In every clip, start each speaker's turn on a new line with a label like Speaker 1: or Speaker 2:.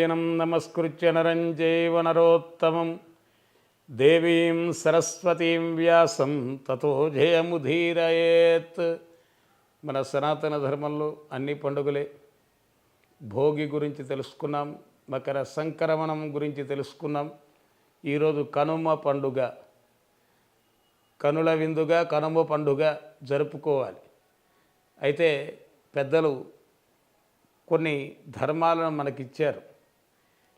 Speaker 1: నారాయణం నమస్కృత్య నరంజైవ నరోత్తమం దేవీం సరస్వతీం వ్యాసం తతో జయముధీరయేత్ మన సనాతన ధర్మంలో అన్ని పండుగలే। భోగి గురించి తెలుసుకున్నాం మకర సంక్రమణం గురించి తెలుసుకున్నాం। ఈరోజు కనుమ పండుగ। కనుల విందుగా కనుమ పండుగ జరుపుకోవాలి। అయితే పెద్దలు కొన్ని ధర్మాలను మనకిచ్చారు।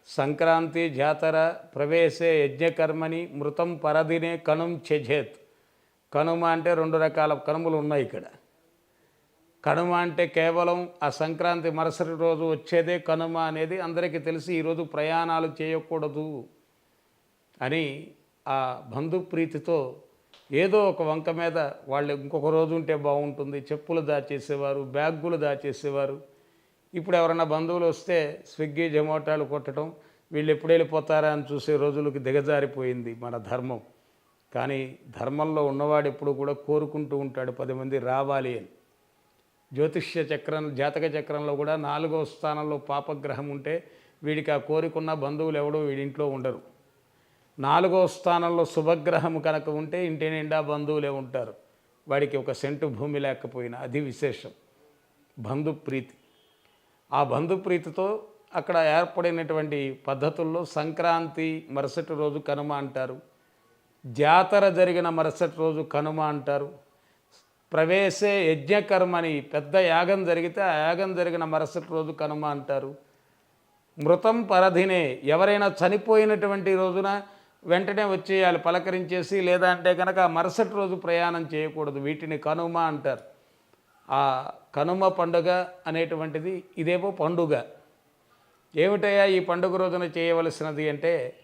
Speaker 1: సంక్రాంతి జాతర ప్రవేశే యజ్ఞకర్మని మృతం పరదినే కనుం చెజేత్ కనుమ అంటే రెండు రకాల కనుమలు ఉన్నాయి ఇక్కడ. కనుమ అంటే కేవలం ఆ సంక్రాంతి మరుసటి రోజు వచ్చేదే కనుమ అనేది అందరికీ తెలిసి ఈరోజు ప్రయాణాలు చేయకూడదు అని ఆ బంధుప్రీతితో ఏదో ఒక వంక మీద వాళ్ళు ఇంకొక రోజు ఉంటే బాగుంటుంది చెప్పులు దాచేసేవారు బ్యాగులు దాచేసేవారు. ఇప్పుడు ఎవరైనా బంధువులు వస్తే స్విగ్గీ జొమాటోలు కొట్టడం వీళ్ళు ఎప్పుడు వెళ్ళిపోతారా అని చూసే రోజులకి దిగజారిపోయింది మన ధర్మం. కానీ ధర్మంలో ఉన్నవాడు ఎప్పుడు కూడా కోరుకుంటూ ఉంటాడు పది మంది రావాలి అని. జ్యోతిష్య చక్రం జాతక చక్రంలో కూడా నాలుగో స్థానంలో పాపగ్రహం ఉంటే వీడికి ఆ కోరికున్న బంధువులు ఎవడో వీడింట్లో ఉండరు. నాలుగో స్థానంలో శుభగ్రహం కనుక ఉంటే ఇంటి నిండా బంధువులే ఉంటారు. వాడికి ఒక సెంటు భూమి లేకపోయినా అది విశేషం. బంధుప్రీతి. ఆ బంధుప్రీతితో అక్కడ ఏర్పడినటువంటి పద్ధతుల్లో సంక్రాంతి మరుసటి రోజు కనుమ అంటారు. జాతర జరిగిన మరుసటి రోజు కనుమ అంటారు. ప్రవేశే యజ్ఞకర్మని పెద్ద యాగం జరిగితే ఆ యాగం జరిగిన మరుసటి రోజు కనుమ అంటారు. మృతం పరధినే ఎవరైనా చనిపోయినటువంటి రోజున వెంటనే వచ్చేయాలి పలకరించేసి లేదా అంటే కనుక మరుసటి రోజు ప్రయాణం చేయకూడదు వీటిని కనుమ అంటారు. ఆ కనుమ పండుగ అనేటువంటిది ఇదేమో పండుగ. ఏమిటయ్యా ఈ పండుగ రోజున చేయవలసినది అంటే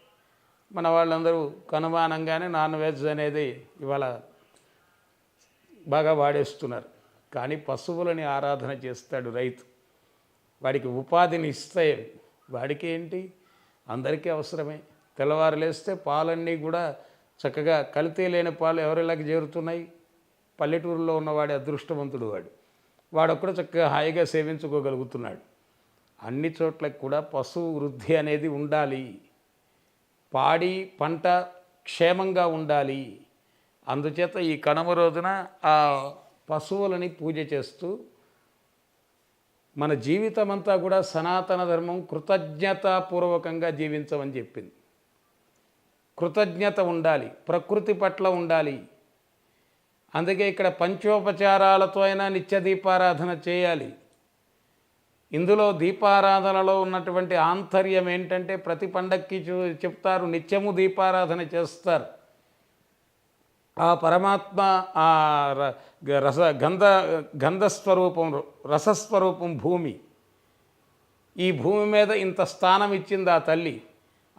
Speaker 1: మన వాళ్ళందరూ కనుమానంగానే నాన్ వెజ్ అనేది ఇవాళ బాగా వాడేస్తున్నారు. కానీ పశువులని ఆరాధన చేస్తాడు రైతు. వాడికి ఉపాధిని ఇస్తాయి వాడికి ఏంటి? అందరికీ అవసరమే. తెల్లవారు లేస్తే పాలన్నీ కూడా చక్కగా కల్తీ లేని పాలు ఎవరిలాగా చేరుతున్నాయి? పల్లెటూరులో ఉన్నవాడి అదృష్టవంతుడు వాడు. వాడొక్కడ చక్కగా హాయిగా సేవించుకోగలుగుతున్నాడు. అన్ని చోట్లకి కూడా పశువు వృద్ధి అనేది ఉండాలి. పాడి పంట క్షేమంగా ఉండాలి. అందుచేత ఈ కనుమ రోజున ఆ పశువులని పూజ చేస్తూ మన జీవితం అంతా కూడా సనాతన ధర్మం కృతజ్ఞతాపూర్వకంగా జీవించమని చెప్పింది. కృతజ్ఞత ఉండాలి. ప్రకృతి పట్ల ఉండాలి. అందుకే ఇక్కడ పంచోపచారాలతో అయినా నిత్య దీపారాధన చేయాలి. ఇందులో దీపారాధనలో ఉన్నటువంటి ఆంతర్యం ఏంటంటే ప్రతి పండక్కి చూ చెప్తారు నిత్యము దీపారాధన చేస్తారు. ఆ పరమాత్మ ఆ ర- రస గంధ గంధస్వరూపం రసస్వరూపం భూమి. ఈ భూమి మీద ఇంత స్థానం ఇచ్చింది ఆ తల్లి.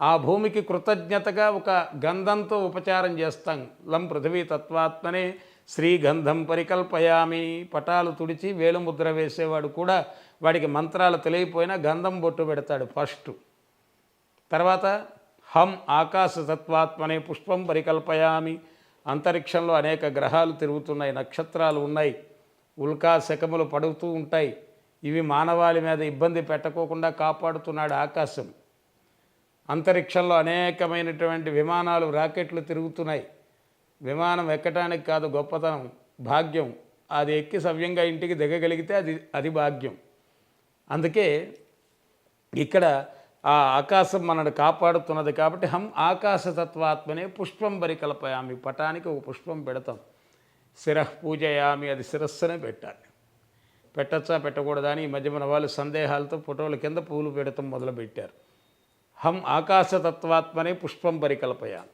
Speaker 1: ఆ భూమికి కృతజ్ఞతగా ఒక గంధంతో ఉపచారం చేస్తాం. లం పృథివీ తత్వాత్మనే శ్రీగంధం పరికల్పయామి. పటాలు తుడిచి వేలుముద్ర వేసేవాడు కూడా వాడికి మంత్రాలు తెలియపోయినా గంధం బొట్టు పెడతాడు ఫస్ట్. తర్వాత హం ఆకాశ తత్వాత్మనే పుష్పం పరికల్పయామి. అంతరిక్షంలో అనేక గ్రహాలు తిరుగుతున్నాయి నక్షత్రాలు ఉన్నాయి ఉల్కా శకములు పడుతూ ఉంటాయి. ఇవి మానవాళి మీద ఇబ్బంది పెట్టకోకుండా కాపాడుతున్నాడు ఆకాశం. అంతరిక్షంలో అనేకమైనటువంటి విమానాలు రాకెట్లు తిరుగుతున్నాయి. విమానం ఎక్కటానికి కాదు గొప్పతనం భాగ్యం. అది ఎక్కి సవ్యంగా ఇంటికి దిగగలిగితే అది అది భాగ్యం. అందుకే ఇక్కడ ఆ ఆకాశం మనను కాపాడుతున్నది కాబట్టి హం ఆకాశతత్వాత్మనే పుష్పం పరికల్పయామి పటానికి ఒక పుష్పం పెడతాం. శిరః పూజయామి అది శిరస్సునే పెట్టాలి. పెట్టచ్చా పెట్టకూడదా అని ఈ మధ్య మన వాళ్ళు సందేహాలతో ఫోటోల కింద పూలు పెడతాం మొదలుపెట్టారు. హం ఆకాశతత్వాత్మనే పుష్పం పరికల్పయామి.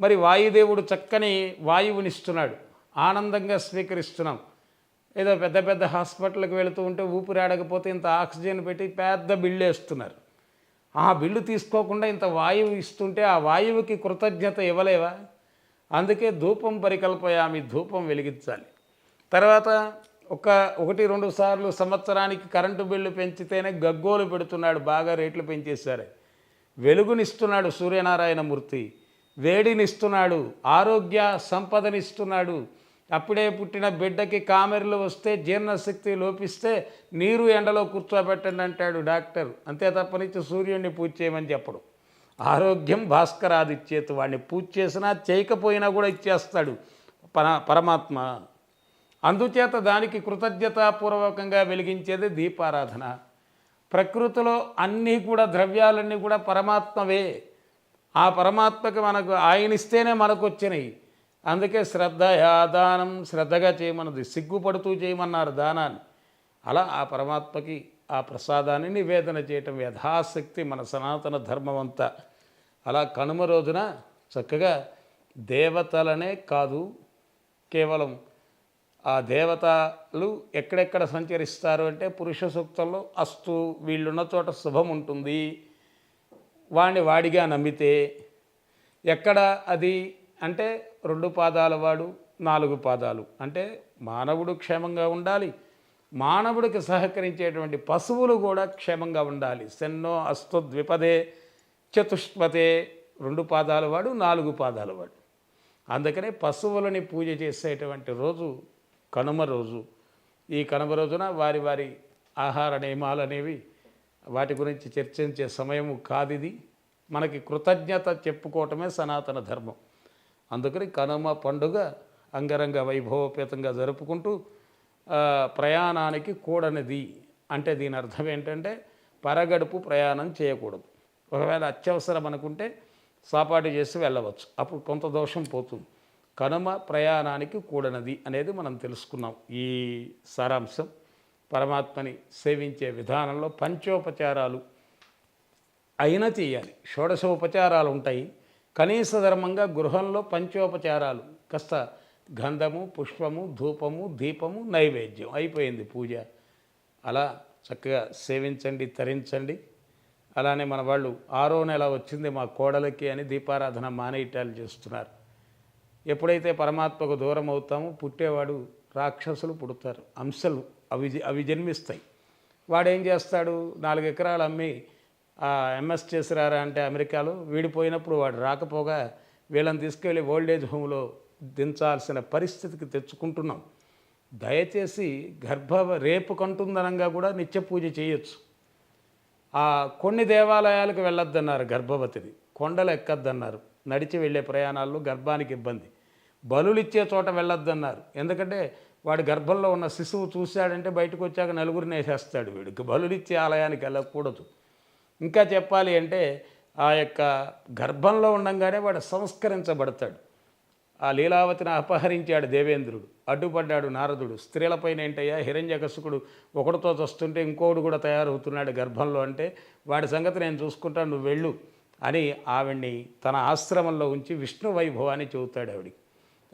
Speaker 1: మరి వాయుదేవుడు చక్కని వాయువునిస్తున్నాడు. ఆనందంగా స్వీకరిస్తున్నాం. ఏదో పెద్ద పెద్ద హాస్పిటల్కి వెళుతూ ఉంటే ఊపిరాడకపోతే ఇంత ఆక్సిజన్ పెట్టి పెద్ద బిల్లు వేస్తున్నారు. ఆ బిల్లు తీసుకోకుండా ఇంత వాయువు ఇస్తుంటే ఆ వాయువుకి కృతజ్ఞత ఇవ్వలేవా? అందుకే ధూపం పరికల్పయామి ధూపం వెలిగించాలి. తర్వాత ఒక ఒకటి రెండు సార్లు సంవత్సరానికి కరెంటు బిల్లు పెంచితేనే గగ్గోలు పెడుతున్నాడు బాగా రేట్లు పెంచేశారు. వెలుగునిస్తున్నాడు సూర్యనారాయణ మూర్తి వేడినిస్తున్నాడు ఆరోగ్య సంపదనిస్తున్నాడు. అప్పుడే పుట్టిన బిడ్డకి కామెరలు వస్తే జీర్ణశక్తి లోపిస్తే నీరు ఎండలో కూర్చోబెట్టండి అంటాడు డాక్టర్. అంతే తప్పనిచ్చి సూర్యుడిని పూజ చేయమని చెప్పడు. ఆరోగ్యం భాస్కరాదిచ్చేతు వాడిని పూజ చేసినా చేయకపోయినా కూడా ఇచ్చేస్తాడు పర పరమాత్మ. అందుచేత దానికి కృతజ్ఞతాపూర్వకంగా వెలిగించేది దీపారాధన. ప్రకృతిలో అన్నీ కూడా ద్రవ్యాలన్నీ కూడా పరమాత్మవే. ఆ పరమాత్మకి మనకు ఆయన ఇస్తేనే మనకు వచ్చినాయి అందుకే శ్రద్ధ దానం శ్రద్ధగా చేయమన్నది సిగ్గుపడుతూ చేయమన్నారు దానాన్ని. అలా ఆ పరమాత్మకి ఆ ప్రసాదాన్ని నివేదన చేయటం యథాశక్తి మన సనాతన ధర్మం అంతా అలా కనుమ రోజున చక్కగా దేవతలనే కాదు కేవలం ఆ దేవతలు ఎక్కడెక్కడ సంచరిస్తారు అంటే పురుష సూక్తంలో అస్తు వీళ్ళున్న చోట శుభం ఉంటుంది. వాడిని వాడిగా నమ్మితే ఎక్కడ అది? అంటే రెండు పాదాల వాడు నాలుగు పాదాలు. అంటే మానవుడు క్షేమంగా ఉండాలి. మానవుడికి సహకరించేటువంటి పశువులు కూడా క్షేమంగా ఉండాలి. సెన్నో అస్తు ద్విపదే చతుష్పదే రెండు పాదాల వాడు నాలుగు పాదాల వాడు. అందుకనే పశువులని పూజ చేసేటువంటి రోజు కనుమ రోజు. ఈ కనుమ రోజున వారి వారి ఆహార నియమాలు అనేవి వాటి గురించి చర్చించే సమయము కాదిది. మనకి కృతజ్ఞత చెప్పుకోవటమే సనాతన ధర్మం. అందుకని కనుమ పండుగ అంగరంగ వైభవపేతంగా జరుపుకుంటూ ప్రయాణానికి కూడనిది అంటే దీని అర్థం ఏంటంటే పరగడుపు ప్రయాణం చేయకూడదు. ఒకవేళ అత్యవసరం అనుకుంటే సాపాటు చేసి వెళ్ళవచ్చు. అప్పుడు కొంత దోషం పోతుంది. కనుమ ప్రయాణానికి కూడనది అనేది మనం తెలుసుకున్నాం. ఈ సారాంశం. పరమాత్మని సేవించే విధానంలో పంచోపచారాలు అయినా చేయాలి. షోడశోపచారాలు ఉంటాయి కనీస ధర్మంగా గృహంలో పంచోపచారాలు. కాస్త గంధము పుష్పము ధూపము దీపము నైవేద్యం. అయిపోయింది పూజ. అలా చక్కగా సేవించండి తరించండి. అలానే మన వాళ్ళు ఆరో నెల వచ్చింది మా కోడలకి అని దీపారాధన మానేయటాలు చేస్తున్నారు. ఎప్పుడైతే పరమాత్మకు దూరం అవుతామో పుట్టేవాడు రాక్షసులు పుడతారు. అంశలు. అవి అవి జన్మిస్తాయి. వాడేం చేస్తాడు? నాలుగు ఎకరాలు అమ్మి ఆ ఎంఎస్ చేసిరారా అంటే అమెరికాలో? వీడిపోయినప్పుడు వాడు రాకపోగా వీళ్ళని తీసుకెళ్ళి ఓల్డేజ్ హోమ్లో దించాల్సిన పరిస్థితికి తెచ్చుకుంటున్నాం. దయచేసి గర్భ రేపు కంటుందనంగా కూడా నిత్య పూజ చేయొచ్చు. ఆ కొన్ని దేవాలయాలకు వెళ్ళొద్దన్నారు గర్భవతిది కొండలు ఎక్కద్దన్నారు. నడిచి వెళ్ళే ప్రయాణాల్లో గర్భానికి ఇబ్బంది. బలులిచ్చే చోట వెళ్ళొద్దన్నారు. ఎందుకంటే వాడి గర్భంలో ఉన్న శిశువు చూశాడంటే బయటకు వచ్చాక నలుగురిని వేసేస్తాడు వీడికి. బలులిచ్చే ఆలయానికి వెళ్ళకూడదు. ఇంకా చెప్పాలి అంటే ఆ యొక్క గర్భంలో ఉండంగానే వాడు సంస్కరించబడతాడు. ఆ లీలావతిని అపహరించాడు దేవేంద్రుడు. అడ్డుపడ్డాడు నారదుడు. స్త్రీలపైన ఏంటయ్యా? హిరణ్యకశుకుడు ఒకటితో వస్తుంటే ఇంకోడు కూడా తయారవుతున్నాడు గర్భంలో అంటే వాడి సంగతి నేను చూసుకుంటాను నువ్వు వెళ్ళు అని ఆవిడ్ని తన ఆశ్రమంలో ఉంచి విష్ణు వైభవాన్ని చెబుతాడు ఆవిడికి.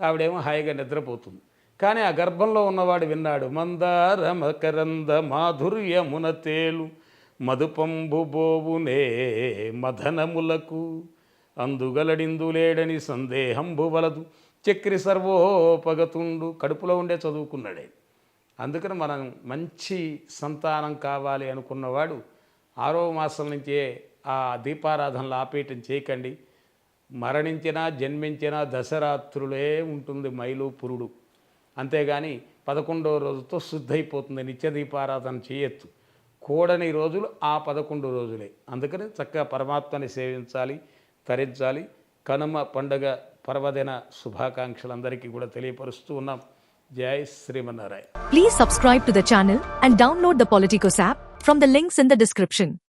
Speaker 1: ఆవిడేమో హాయిగా నిద్రపోతుంది. కానీ ఆ గర్భంలో ఉన్నవాడు విన్నాడు మందార మకరంద మాధుర్యమున తేలు మధుపంబు బోవునే మదనములకు అందుగలడిందులేడని సందేహంబు వలదు. చక్రి సర్వోపగతుండు. కడుపులో ఉండే చదువుకున్నాడే. అందుకని మనం మంచి సంతానం కావాలి అనుకున్నవాడు ఆరో మాసం నుంచే ఆ దీపారాధనలు ఆపేయటం చేయకండి. మరణించినా జన్మించినా దశరాత్రులే ఉంటుంది మైలు పురుడు. అంతేగాని పదకొండవ రోజుతో శుద్ధైపోతుంది నిత్య దీపారాధన చేయొచ్చు. కూడని రోజులు ఆ పదకొండు రోజులే. అందుకని చక్కగా పరమాత్మని సేవించాలి తరించాలి. కనుమ పండుగ పర్వదిన శుభాకాంక్షలు అందరికీ కూడా తెలియపరుస్తూ ఉన్నాం. జై Srimannarayana.
Speaker 2: Please subscribe to the channel and download the Politicos app from the links in the description